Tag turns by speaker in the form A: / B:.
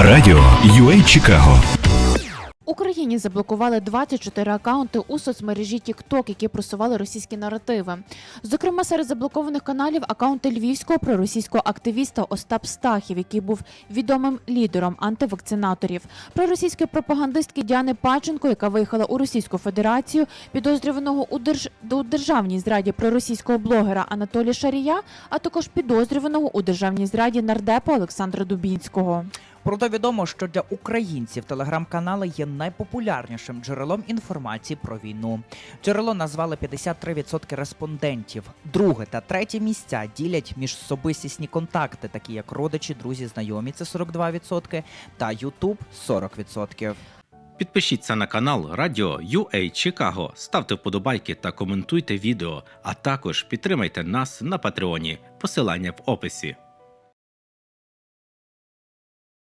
A: Радіо UA Чикаго.
B: Україні заблокували 24 акаунти у соцмережі TikTok, які просували російські наративи. Зокрема, серед заблокованих каналів акаунти львівського проросійського активіста Остап Стахів, який був відомим лідером антивакцинаторів, проросійської пропагандистки Діани Паченко, яка виїхала у Російську Федерацію, підозрюваного у, держ... у державній зраді проросійського блогера Анатолія Шарія, а також підозрюваного у державній зраді нардепа Олександра Дубінського.
C: Проте відомо, що для українців телеграм-канали є найпопулярнішим джерелом інформації про війну. Джерело назвали 53% респондентів. Друге та третє місця ділять між особистісні контакти, такі як родичі, друзі, знайомі це 42%, та Ютуб 40%.
D: Підпишіться на канал Радіо UA Чикаго, ставте вподобайки та коментуйте відео, а також підтримайте нас на Патреоні. Посилання в описі.